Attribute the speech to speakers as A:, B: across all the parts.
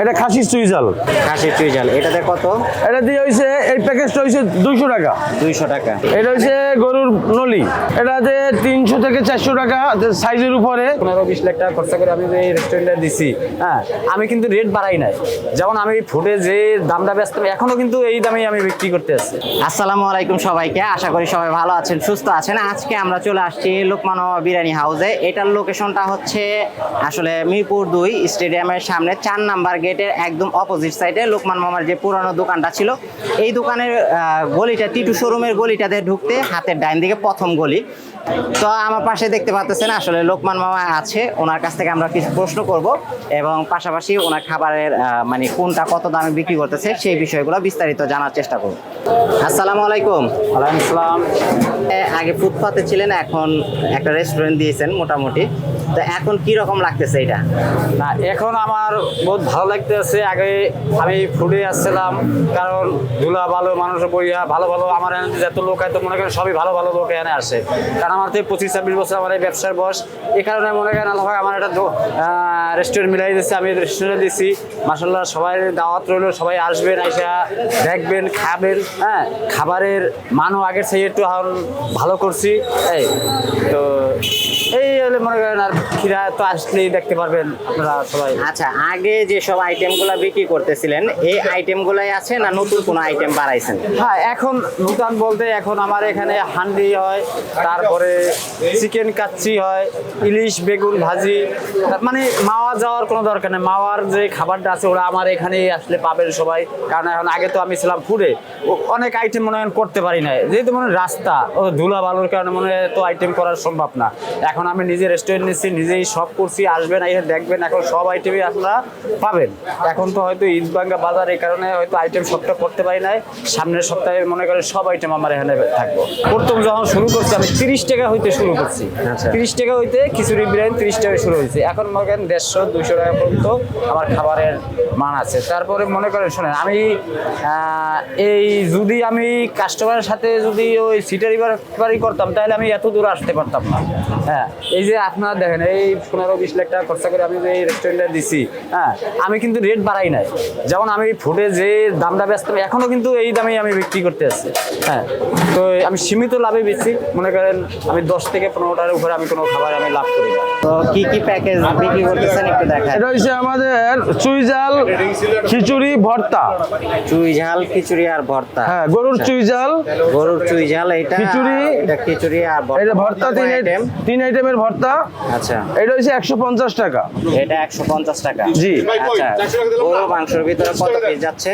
A: এটা খাসির চুইজাল।
B: খাসির চুইঝাল এটাতে কত?
A: এটা দিয়ে হয়েছে এই প্যাকেজটা হয়েছে দুইশো টাকা।
B: দুইশো টাকা।
A: এটা হচ্ছে গরুর নলি। এটাতে তিনশো থেকে চারশো টাকা সাইজের উপরে।
C: পনেরো বিশ লাখ টাকা খরচা করে আমি যে এই রেস্টুরেন্টে দিছি হ্যাঁ আমি কিন্তু রেট বাড়াই নাই। যেমন আমি ফুটে যে দামটা ব্যস্ত এখনও কিন্তু এই দামেই আমি বিক্রি করতে আসছি
B: আসসালামু আলাইকুম সবাইকে আশা করি সবাই ভালো আছেন সুস্থ আছেন। আজকে আমরা চলে আসছি লোকমান বিরিয়ানি হাউসে। এটার লোকেশনটা হচ্ছে আসলে মিরপুর দুই স্টেডিয়ামের সামনে চার নাম্বার গেটের একদম অপোজিট সাইডে লোকমান মামার যে পুরনো দোকানটা ছিল, এই দোকানের গলিটা টিটু শোরুমের গলিটাতে ঢুকতে হাতের ডাইন দিকে প্রথম গলি। তো আমার পাশে দেখতে পাচ্ছেন আসলে লোকমান মামা আছে ওনার কাছ থেকে আমরা কিছু প্রশ্ন করব এবং পাশাপাশি ওনার খাবারের মানে কোনটা কত দামে বিক্রি করতেছে সেই বিষয়গুলো বিস্তারিত জানার চেষ্টা করব। আসসালামু আলাইকুম।
C: ওয়ালাইকুম আসসালাম।
B: আগে ফুটপাতে ছিলেন এখন একটা রেস্টুরেন্ট দিয়েছেন মোটামুটি। তো এখন কি রকম লাগতেছে এটা?
C: না এখন আমার বহুত ভালো লাগতেছে। আগে আমি ফুডে আসছিলাম কারণ ধুলা ভালো মানুষ বইয়া ভালো ভালো আমার এখানে যত লোক হয় তো মনে করেন সবই ভালো ভালো লোক এখানে আসে। কারণ আমার তো পঁচিশ ছাব্বিশ বছর আমার এই ব্যবসার বয়স। এ কারণে মনে করেন, আল্লাহ আমার একটা রেস্টুরেন্ট মিলাই দিচ্ছে আমি রেস্টুরেন্টে দিচ্ছি মাসাল্লাহ সবাই দাওয়াত রইল, সবাই আসবেন, আইসা দেখবেন, খাবেন হ্যাঁ? খাবারের মানও আগের সেই একটু ভালো করছি। এই, তো এই হলে মনে করেন আর খিরা তো আসলেই দেখতে পারবেন আপনারা সবাই।
B: আচ্ছা আগে যে সব আইটেমগুলো বিক্রি করতেছিলেন এই আইটেমগুলাই আছে না নতুন কোনো আইটেম বাড়াইছেন
C: হ্যাঁ এখন বলতে এখন আমার এখানে হান্ডি হয় তারপরে চিকেন কাচ্চি হয় ইলিশ বেগুন ভাজি মানে মাওয়া যাওয়ার কোনো দরকার নেই। মাওয়ার যে খাবারটা আছে ওরা আমার এখানে আসলে পাবেন সবাই। কারণ এখন আগে তো আমি ছিলাম ফুডে অনেক আইটেম মনে হয় করতে পারি না যেহেতু মনে হয় রাস্তা ও ধুলা বালুর কারণে মনে হয় তো আইটেম করা সম্ভব না। এখন আমি নিজে রেস্টুরেন্ট নিচ্ছি নিজেই সব করছি আসবেন এসে দেখবেন এখন সব আইটেমই আপনারা পাবেন। এখন তো হয়তো ঈদবাঙ্গা বাজার এই কারণে হয়তো আইটেম সবটা করতে পারি নাই। সামনের সপ্তাহে মনে করেন সব আইটেম আমার এখানে থাকব। প্রথম যখন শুরু করছি আমি তিরিশ টাকা হইতে শুরু করছি।
B: আচ্ছা।
C: তিরিশ টাকা হইতে খিচুড়ি বিরিয়ানি তিরিশ টাকা শুরু হয়েছে। এখন মনে করেন দেড়শো দুইশো টাকা পর্যন্ত আমার খাবারের মান আছে। তারপরে মনে করেন শোনেন আমি এই যদি আমি কাস্টমারের সাথে যদি ওই সিটারি বাড়ি করতাম তাহলে আমি এত দূর আসতে পারতাম না। হ্যাঁ এই যে আপনারা দেখেন এই পনেরো বিশ লাখ টাকা খরচা করে আমি যে এই রেস্টুরেন্টে দিছি হ্যাঁ আমি কিন্তু রেট বাড়াই নাই। যেমন আমি ফুডে যে দামটা ব্যস্ত এখনও কিন্তু এই দামেই আমি বিক্রি করতে আসছি হ্যাঁ। তো আমি সীমিত লাভে বেশি মনে করেন আমি দশ থেকে পনেরোটার উপরে আমি কোনো খাবার আমি লাভ করি না।
B: তো কি কি প্যাকেজ বিক্রি করতেছেন একটু দেখান।
A: এটা হচ্ছে আমাদের চুইজাল খিচুড়ি ভর্তা।
B: চুই ঝাল খিচুড়ি আর ভর্তা।
A: হ্যাঁ গরুর চুইজাল
B: গরুর চুই ঝাল এটা
A: খিচুড়ি।
B: এটা খিচুড়ি আর ভর্তা।
A: এটা ভর্তা তিন
B: আইটেম
A: তিন আইটেমের ভর্তা।
B: আচ্ছা।
A: এটা হচ্ছে একশো পঞ্চাশ টাকা।
B: এটা একশো পঞ্চাশ টাকা।
A: জি।
B: আচ্ছা গরুর মাংসের ভিতরে কত পিস যাচ্ছে?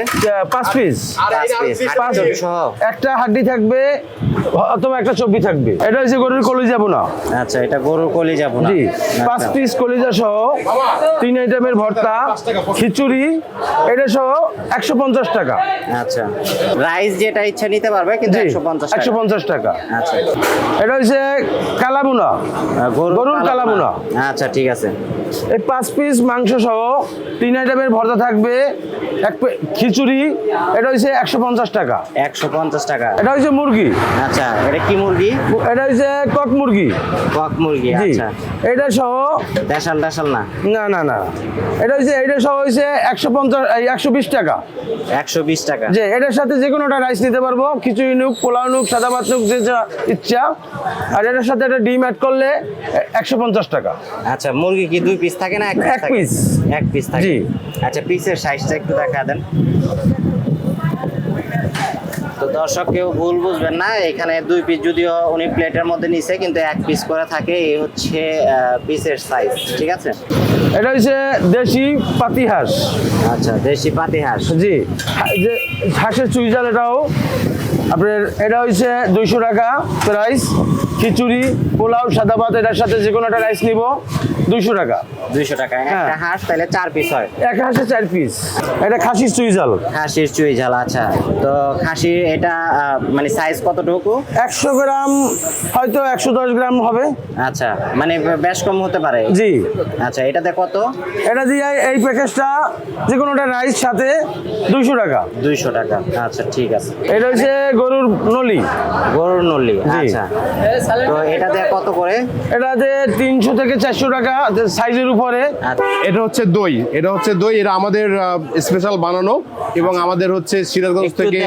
A: পাঁচ পিস
B: পাঁচ পিস
A: পাঁচ একটা হাড্ডি থাকবে অথবা একটা চব্বি থাকবে। এটা হচ্ছে গরুর কলিজা বোনা
B: আচ্ছা এটা গরুর কলি যাব না
A: জি পাঁচ
B: আচ্ছা।
A: পিস কলিজা সহ তিন আইটেমের ভর্তা খিচুড়ি এটা সহ একশো পঞ্চাশ টাকা।
B: আচ্ছা। রাইস যেটা ইচ্ছা নিতে পারবে কিন্তু একশো পঞ্চাশ
A: একশো পঞ্চাশ টাকা।
B: আচ্ছা।
A: এটা হচ্ছে কালাবুনা গরুর কালাভুনা।
B: আচ্ছা ঠিক আছে।
A: এই পাঁচ পিস মাংস সহ তিন আইটেমের ভর্তা থাকবে এক খিচুড়ি এটা হচ্ছে একশো পঞ্চাশ টাকা।
B: একশো পঞ্চাশ টাকা।
A: এটা হচ্ছে মুরগি।
B: আচ্ছা এটা কি মুরগি?
A: এটা হচ্ছে কক মুরগি।
B: কক মুরগি আচ্ছা।
A: এটা সহ
B: দেশাল দেশাল না?
A: না না না। এটা হচ্ছে এটা সহ হচ্ছে একশো পঞ্চাশ একশো বিশ টাকা।
B: একশো বিশ টাকা।
A: যে এটার সাথে যে কোনোটা রাইস নিতে পারব খিচুড়ি নুক পোলাও নুক সাদা ভাত নুক যে যা ইচ্ছা। আর এটার সাথে একটা ডিম অ্যাড করলে একশো পঞ্চাশ টাকা।
B: আচ্ছা মুরগি কি দুই পিস থাকে না এক
A: এক
B: থাকে? এক পিস থাকে।
A: জি।
B: আচ্ছা পিসের সাইজটা একটু দেখা দেন। তো দর্শক কেউ ভুল বুঝবেন না এখানে দুই পিস যদিও উনি প্লেটের মধ্যে নিছে কিন্তু এক পিস করে থাকে এই হচ্ছে পিসের সাইজ ঠিক আছে?
A: এটা হচ্ছে দেশি পাতি হাঁস।
B: আচ্ছা দেশি পাতি হাঁস।
A: জি। যে হাঁসের চুইজাল এটাও আপনার এটা হচ্ছে দুইশো টাকা প্রাইস খিচুড়ি পোলাও সাদা ভাত এটার সাথে যে কোনো একটা রাইস নিব। দুইশো টাকা।
B: দুইশো টাকা একটা
A: হ্যাঁ।
B: হাঁস তাহলে চার পিস হয়।
A: এক হাঁসে চার পিস এটা খাসির চুই চুইজাল
B: খাসির চুই ঝাল আচ্ছা। তো খাসির এটা মানে সাইজ কতটুকু?
A: একশো গ্রাম হয়তো একশো দশ গ্রাম হবে।
B: আচ্ছা মানে বেশ কম হতে পারে।
A: জি।
B: আচ্ছা এটাতে কত?
A: এটা দিয়ে এই প্যাকেজটা যে কোনো একটা রাইস সাথে দুইশো টাকা।
B: দুইশো টাকা আচ্ছা ঠিক আছে।
A: এটা হচ্ছে গরুর নলি।
B: গরুর নলি। আচ্ছা। তো এটাতে কত করে?
A: এটাতে তিনশো থেকে চারশো টাকা সাইজের উপরে।
D: এটা হচ্ছে দই। এটা হচ্ছে দই। এটা আমাদের স্পেশাল বানানো এবং আমাদের হচ্ছে সিরাজগঞ্জ থেকে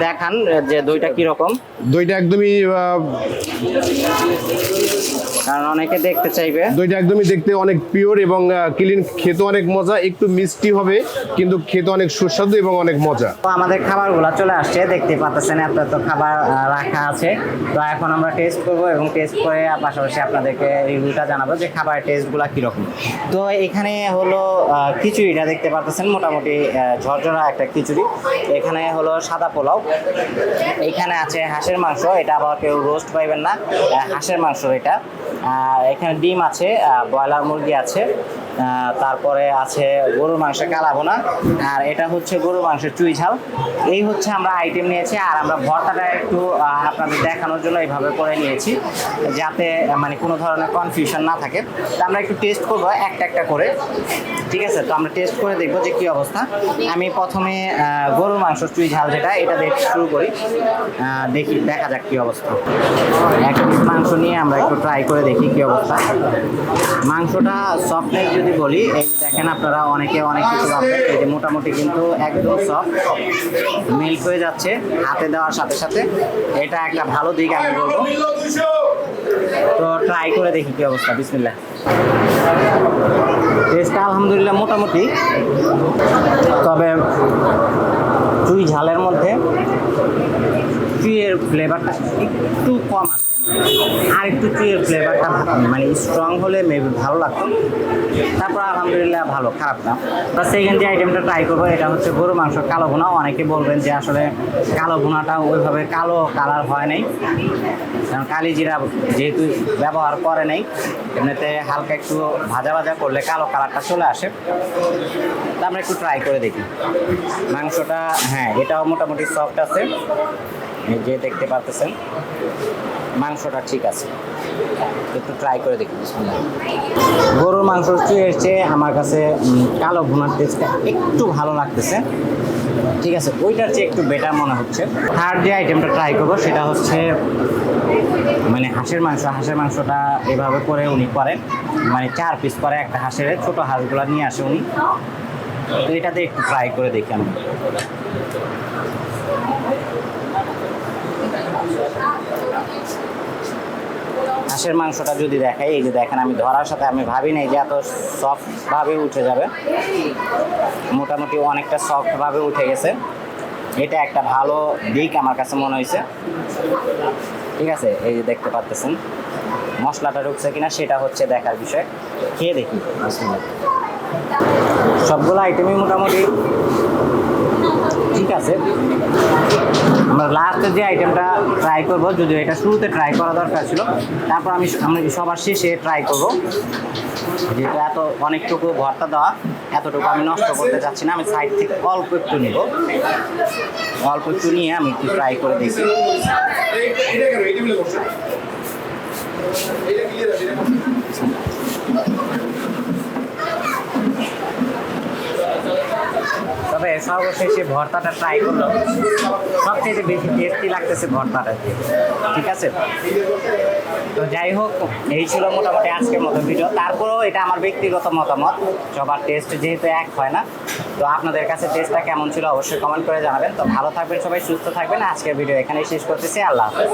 B: দেখান যে দইটা কীরকম।
D: দইটা একদমই আহ,
B: কারণ অনেকে দেখতে চাইবে।
D: দইটা একদমই দেখতে অনেক পিওর এবং ক্লিন খেতে অনেক মজা একটু মিষ্টি হবে কিন্তু খেতে অনেক সুস্বাদু এবং অনেক মজা।
B: তো আমাদের খাবারগুলো চলে আসছে দেখতে পাচ্ছেন এত এত খাবার রাখা আছে। তো এখন আমরা টেস্ট করব এবং টেস্ট করে পাশাপাশি আপনাদেরকে রিভিউটা জানাব যে খাবারের টেস্টগুলো কীরকম। তো এখানে হলো খিচুড়িটা দেখতে পাচ্ছেন মোটামুটি ঝরঝরা একটা খিচুড়ি। এখানে হলো সাদা পোলাও। এখানে আছে হাঁসের মাংস এটা আবার কেউ রোস্ট পাইবেন না। হাঁসের মাংস এটা। এখানে ডিম আছে ব্রয়লার মুরগি আছে। তারপরে আছে গরুর মাংসের কালাবোনা আর এটা হচ্ছে গরুর মাংসের চুই ঝাল। এই হচ্ছে আমরা আইটেম নিয়েছি, আর আমরা ভর্তাটা একটু আপনাদের দেখানোর জন্য এইভাবে করে নিয়েছি, যাতে মানে কোনো ধরনের কনফিউশন না থাকে। তো আমরা একটু টেস্ট করব, একটা একটা করে। ঠিক আছে? তো আমরা টেস্ট করে দেখব যে কী অবস্থা। আমি প্রথমে গরুর মাংস চুই ঝাল যেটা, এটা দিয়ে শুরু করি। দেখি, দেখা যাক কী অবস্থা। এক মাংস নিয়ে আমরা একটু ট্রাই করে দেখি কী অবস্থা। মাংসটা সফটনেস যদি বলি, এই দেখেন আপনারা অনেকে অনেক কিছু এই যে মোটামুটি কিন্তু একদম সফট মিল্ক হয়ে যাচ্ছে, হাতে দেওয়ার সাথে সাথে। এটা একটা ভালো দিক আমি বলব। তো ট্রাই করে দেখি কি অবস্থা, বিসমিল্লাহ। টেস্টটা আলহামদুলিল্লাহ মোটামুটি। তবে চুই ঝালের মধ্যে চুইয়ের ফ্লেভারটা একটু কম আছে। আর একটু চুইয়ের ফ্লেভারটা মানে স্ট্রং হলে মেবি ভালো লাগতো। তারপর আলহামদুলিল্লাহ ভালো, খারাপ না। আমরা সেকেন্ড যে আইটেমটা ট্রাই করব, এটা হচ্ছে গরু মাংস কালো ভুনা। অনেকে বলবেন যে আসলে কালো ভুনাটা ওইভাবে কালো কালার হয় নাই। কারণ কালি জিরা যেহেতু ব্যবহার করে নাই, এমনিতে হালকা একটু ভাজা ভাজা করলে কালো কালারটা চলে আসে। তা আমরা একটু ট্রাই করে দেখি। মাংসটা হ্যাঁ এটাও মোটামুটি সফট আছে। যে দেখতে পারতেছেন। মাংসটা ঠিক আছে। একটু ট্রাই করে দেখি, বিসমিল্লাহ। গরুর মাংস চেয়ে আমার কাছে কালো ভুনার টেস্টটা একটু ভালো লাগতেছে। ঠিক আছে, ওইটার চেয়ে একটু বেটার মনে হচ্ছে। থার্ড যে আইটেমটা ট্রাই করব সেটা হচ্ছে মানে হাঁসের মাংস। হাঁসের মাংসটা এভাবে করে উনি করেন। মানে চার পিস করে একটা হাঁসের, ছোটো হাঁসগুলা নিয়ে আসে উনি। তো এটাতে একটু ট্রাই করে দেখি আমি। হাঁসের মাংসটা যদি দেখাই এই যে দেখেন আমি ধরার সাথে আমি ভাবি নাই যে এত সফটভাবে উঠে যাবে। মোটামুটি অনেকটা সফটভাবে উঠে গেছে। এটা একটা ভালো দিক আমার কাছে মনে হয়েছে। ঠিক আছে, এই যে দেখতে পাচ্তেছেন মশলাটা ঢুকছে কিনা সেটা হচ্ছে দেখার বিষয়। খেয়ে দেখি সবগুলো আইটেমই মোটামুটি ঠিক আছে। আমরা লাস্টে যে আইটেমটা ট্রাই করব যদিও এটা শুরুতে ট্রাই করা দরকার ছিল তারপর আমি আমি সবার শেষে ট্রাই করব যেহেতু এত অনেকটুকু ভর্তা দেওয়া এতটুকু আমি নষ্ট করতে চাচ্ছি না আমি সাইড থেকে অল্প একটু নিব অল্প একটু নিয়ে আমি একটু ট্রাই করে দেখি তবে সর্বশেষে ভর্তাটা ট্রাই করল সবচেয়ে বেশি টেস্টি লাগতেছে ভর্তাটা ঠিক আছে? তো যাই হোক, এই ছিল মোটামুটি আজকের মতো ভিডিও তারপরেও এটা আমার ব্যক্তিগত মতামত। সবার টেস্ট যেহেতু এক হয় না, তো আপনাদের কাছে টেস্টটা কেমন ছিল অবশ্যই কমেন্ট করে জানাবেন। তো ভালো থাকবেন সবাই, সুস্থ থাকবেন। আজকের ভিডিও এখানেই শেষ করতেছি। আল্লাহ হাফেজ।